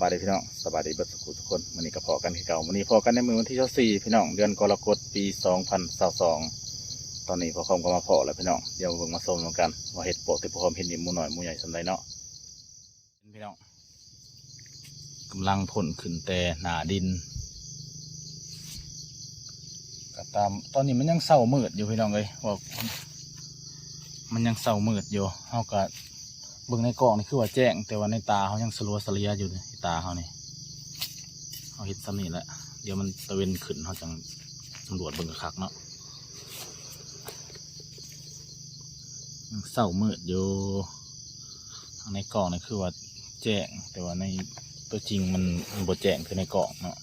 บายดีพี่น้องสบายดีบิดสุขทุกคนวันนี้ก็พอกันที่เก่าวันนี้พอกันในมือวันที่24พี่น้องเดือนกรกฎปี2022ตอนนี้พอคอมก็มาพอแล้วพี่น้องเดี๋ยวมาเบิ่งมาชมกันว่าเห็ดโปะที่พอคอมเห็นนี่หมูหน่อยมูใหญ่สำไรเนาะพี่น้องกำลังพ่นขึ้นแต่หนาดินก็ตามตอนนี้มันยังเศร้ามืดอยู่พี่น้องเลยว่ามันยังเศร้ามืดอยู่เฮาก็ เบิ่งในกล่องนี่คือว่าแจ้ง แต่ว่าในตาเขายังสลัวสเลียอยู่ในตาเขานี่เขาเห็ดซ้ำนี่แหละเดี๋ยวมันตะเวนขึ้นเขาจังตำรวจเบิ่งกคักเนาะเศร้ามืดอยู่ในกล่องนี่คือว่าแจ้ง แต่ว่าในตัวจริงมันมันบ่แจ้งคือในกล่องเนาะ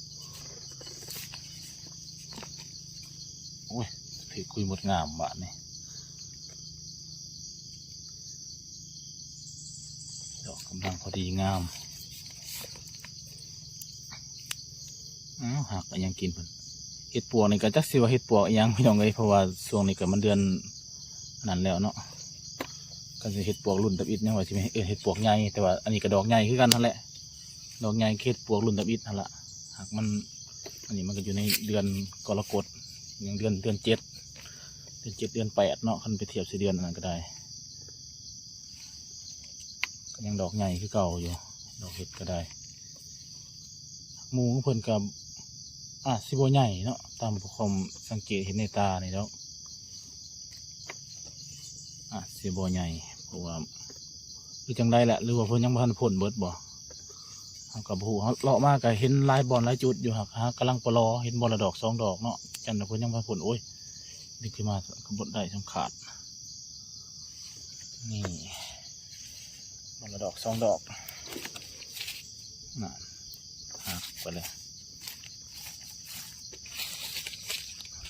โอ้ยถือคุยหมดงามบาทนี่ ดอกกำลังพอดีงามอ้าวหักยังกินเพิ่นเห็ดปวกนี่ก็จักสิว่าเห็ดปวกยังพี่น้องเลยเพราะว่าช่วงนี้ก็มันเดือนนั้นแล้วเนาะก็จะเห็ดปวกรุ่นตับอิดเนี่ยว่าสิเออเห็ดปวกใหญ่แต่ว่าอันนี้ก็ดอกใหญ่คือกันนั่นแหละดอกใหญ่เห็ดปวกรุ่นตับอิดนั่นแหละหากมันอันนี้มันก็อยู่ในเดือนกรกฎยังเดือนเดือนเจ็ดเดือนเจ็ดเดือนแปดเนาะคันไปเทียบสิเดือนอันนั้นก็ได้ ยังดอกใหญ่คือเก่าอยู่ ดอกเห็ดก็ได้มูของเพิ่นกับอะสิบใหญ่เนาะตามความสังเกตเห็นในตานี่แล้วอะสิบใหญ่เพราะว่าหรือจังได้แหละหรือว่าเพิ่นยังบ่ทันผลเบิดบ่เฮากับผู้เฮาเลาะมากก็เห็นลายบอลลายจุดอยู่หักฮะกำลังปลอเห็นบอลละดอกสองดอกเนาะจันทร์เพิ่นยังบ่ทันผลโอ้ยนี่ขึ้นมาก็บ่ได้สำขาดนี่ มันละดอกสองดอกน่ะหักไปเลย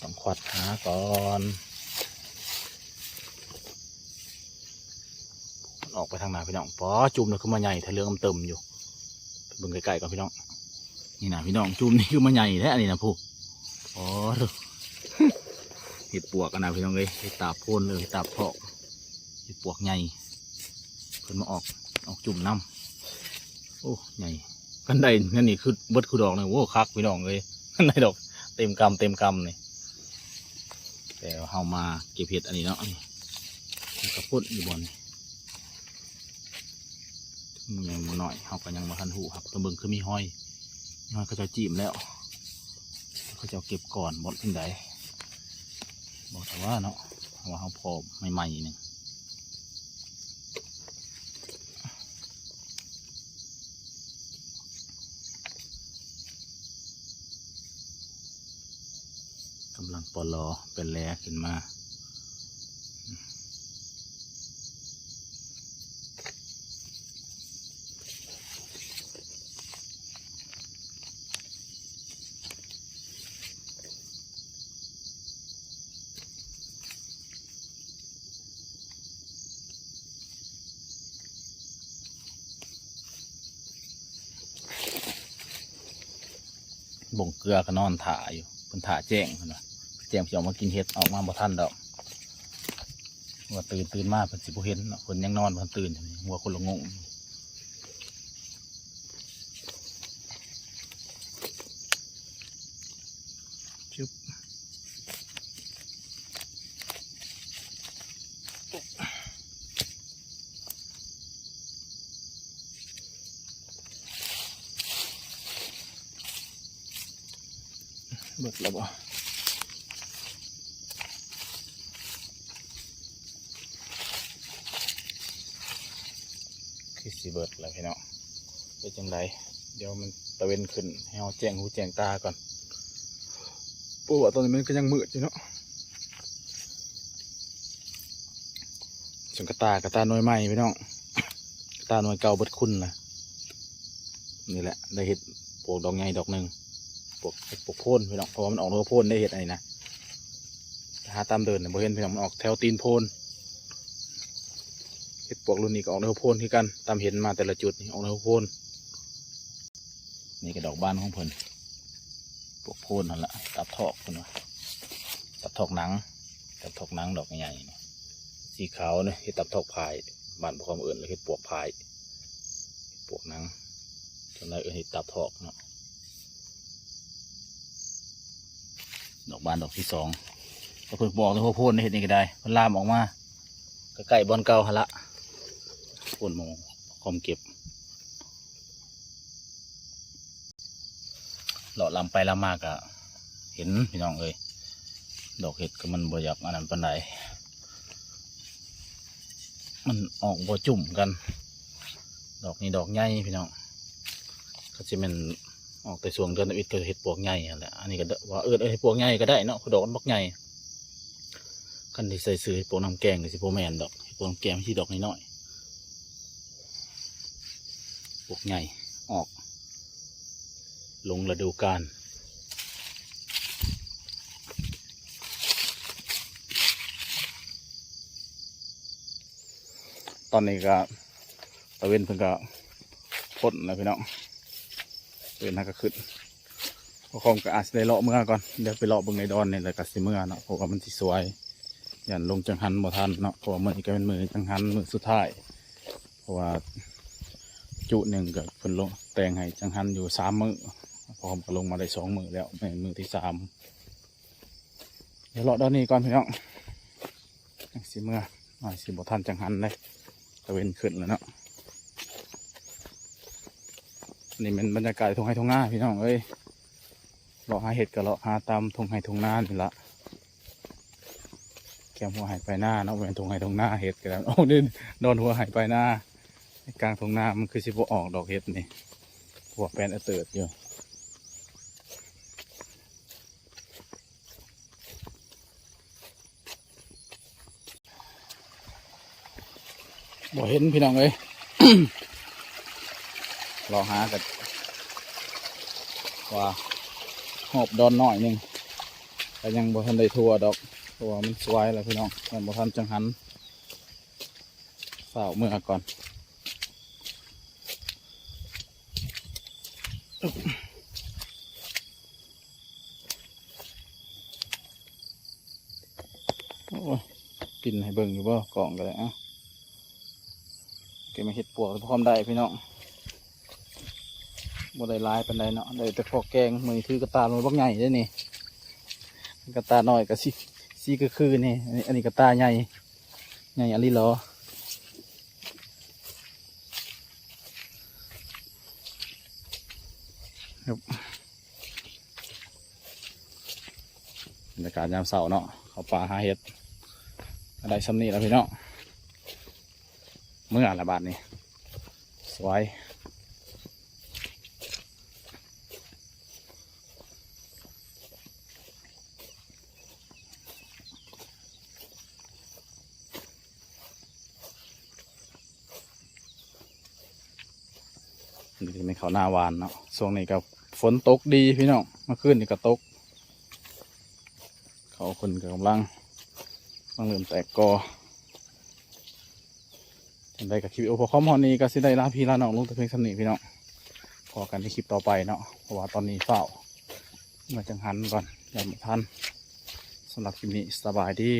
ต้องขวัดหาก่อนออกไปทางไหนพี่น้องปอจุ่มเลยคือมาใหญ่ทะเลืองเติมอยู่เบิ่งไกลๆก่อนพี่น้อง นี่นะพี่น้องจุ่มนี่คือมาใหญ่แท้อันนี้นะผู้อ๋อเห็ดปวกกันนะพี่น้องเลยเห็ดตาโพนเลยเห็ดตาเพาะเห็ดปวกใหญ่เพิ่นมาออก ออกจุ่มน้ำโอ้ใหญ่กันได้นั่นนี่คือเบิดคือดอกเลยโว้คักพี่น้องเลยกันได้ดอกเต็มกำเต็มกำนี่แต่เฮามาเก็บเห็ดอันนี้เนาะนี่กระปุ้นอยู่บนนี่มันยังบ่น้อยเฮาก็ยังมาทันหูครับตัวเบิงคือมีห้อยมีห้อยเขาจะจีมแล้วเขาจะเก็บก่อนบดทิ้งใดบอกแต่ว่าเนาะว่าเขาพอใหม่ๆนี่ ลังปลอเป็นแลขึ้นมา บ่งเกลือก็นอนถ่าอยู่เพิ่นถ่าแจ้งเพิ่นว่า แจ้งสิออกมากินเห็ดออกมาบ่ทันดอกว่าตื่นตื่นมาเพิ่นสิบ่เห็นเนาะเพิ่นยังนอนเพิ่นตื่นอยู่นี่หัวคนละงงชึบเบิดแล้วบ่ คือสิเบิร์ดแล้วพี่น้องเป็นจังไดเดี๋ยวมันตะเวนขึ้นให้เราแจ้งหูแจ้งตาก่อนปูว่าตอนนี้มันก็ยังมืดอยู่เนาะส่วนกระตากระตาหน่วยใหม่พี่น้องกระตาหน่วยเก่าเบิดคุณนะนี่แหละ ได้เห็ดปลูกดอกไงดอกหนึ่งปลูกปลูกโพนพี่น้องเพราะว่ามันออกนอกโพนได้เห็ดอะไรนะหาตามเดินเนี่ยเห็นพี่น้องมันออกแถวตีนโพน เห็ดปลวกรุ่นนี้ก็ออกนอกโพนคือกันตามเห็นมาแต่ละจุดนี่ออกนอกโพนนี่ก็ดอกบานของเพิ่นปลวกโพนนั่นแหละตับทอกเพิ่นว่าตับทอกหนังตับทอกหนังดอกใหญ่สีขาวเนี่ยเห็ดตับทอกพายบ้านพวกเขาเอื่นเลยเห็ดปลวกพายปลวกหนังจนไรเออเห็ดตับทอกเนาะดอกบานดอกที่สองก็เพิ่งบอกเลยว่าโพ่นเห็ดนี่ก็ได้มันลามออกมาก็ใกล้บอลเก่าหนละ โพ่นหมงคอมเก็บเลาะลำไปลำมากอะเห็นพี่น้องเอ้ยดอกเห็ดก็มันบ่อยากอันนั้นปานใดมันออกบ่จุ่มกัน ดอกนี้ดอกใหญ่พี่น้องก็จะเป็นออกแต่ส่วงเดือนอิดก็เห็ดปวกใหญ่นั่แหละอันนี้ก็ได้ว่าเออเห็ดปวกใหญ่ก็ได้เนาะดอกมันบักใหญ่กันที่ใส่ซื้อเห็ดปวกน้ำแกงก็สิโปแมนดอกเห็ดปวกน้ำแกงไม่ใช่ดอกน้อยๆ ปวกใหญ่ออก ลงฤดูกาลตอนนี้ก็ตะเวนเพิ่งก็พ่นแล้วพี่น้องเดินนักก็ขึ้นพอคอมก็อาจจะได้เลาะเมื่อก่อนเดี๋ยวไปเลาะบิ่งในดอนนี่แหละก็สิเมื่อเนาะเพราะว่ามันสิสวยยันลงจังหันบ่ทันเนาะเพราะว่ามื้อนี้ก็เป็นมือจังหันมือสุดท้ายเพราะว่า จุหนึ่งก็เพิ่นลงแต่งให้จังหันอยู่สามมือพอคอมก็ลงมาได้สองมือแล้วในมือที่สามเดี๋ยวเลาะดอนนี้ก่อนพี่น้องสิเมื่ออาจสิบทันจังหันเลยตะเวนขึ้นแล้วเนาะนี่เป็นบรรยากาศทงไห้ทงนาพี่น้องเอ้ยเลาะหาเห็ดกับเลาะหาตามทงไห้ทงนานี่ละแกมหัวหายไปหน้าเนาะเป็นทงไห้ทงนาเห็ดกันแล้วโอ้ดิโดนหัวหายไปหน้า กลางทงนามันคือสิบออกดอกเห็ดนี่หัวแปนเอเติร์ดอยู่บ่เห็นพี่น้องเอ้ยรอหากันว่าหอบดอนหน่อยหนึงแต่ยังบ่ทันได้ทัวดอกเพราะว่ามันสวยแล้วพี่น้องยังบ่ทันจังหันเฝ้าเมื่อก่อนอึ๊บ โอ้ยกินให้เบิ่งอยู่บ่กล่องก็ได้อะเก็บมาเห็ดปวกพร้อมได้พี่น้องบ่ได้ลายเปานใดเนาะได้แต่พอแกงมือถือกระตาลอยบักใหญ่ได้นี่กระตาหน้อยก็สิสิก็คือนี่อันนี้อันนี้กระตาใหญ่ใหญ่อันนี้เหรอ ครับบรรยากาศยามเสาร์เนาะเขาป่าหาเห็ดอะไรซ้ำนี่แล้วพี่เนาะเมื่อละบาทนี่สวยนี่ไม่เขาหน้าวานเนาะช่วงนี้ก็ ฝนตกดีพี่น้องเมื่อคืนนี่ก็ตก เขาคนก็กำลังกำลังเริ่มแตกกอจังได้กับคลิปโอพอคอมฮอนนี้ก็สิได้ลาพี่ลาน้องลงแตะเพียงสำนีพี่น้องพอกันในคลิปต่อไปเนาะเพราะว่าตอนนี้เฝ้ามื่จังหันก่อนอย่าหมดทันสำหรับคลิปนี้สบายดี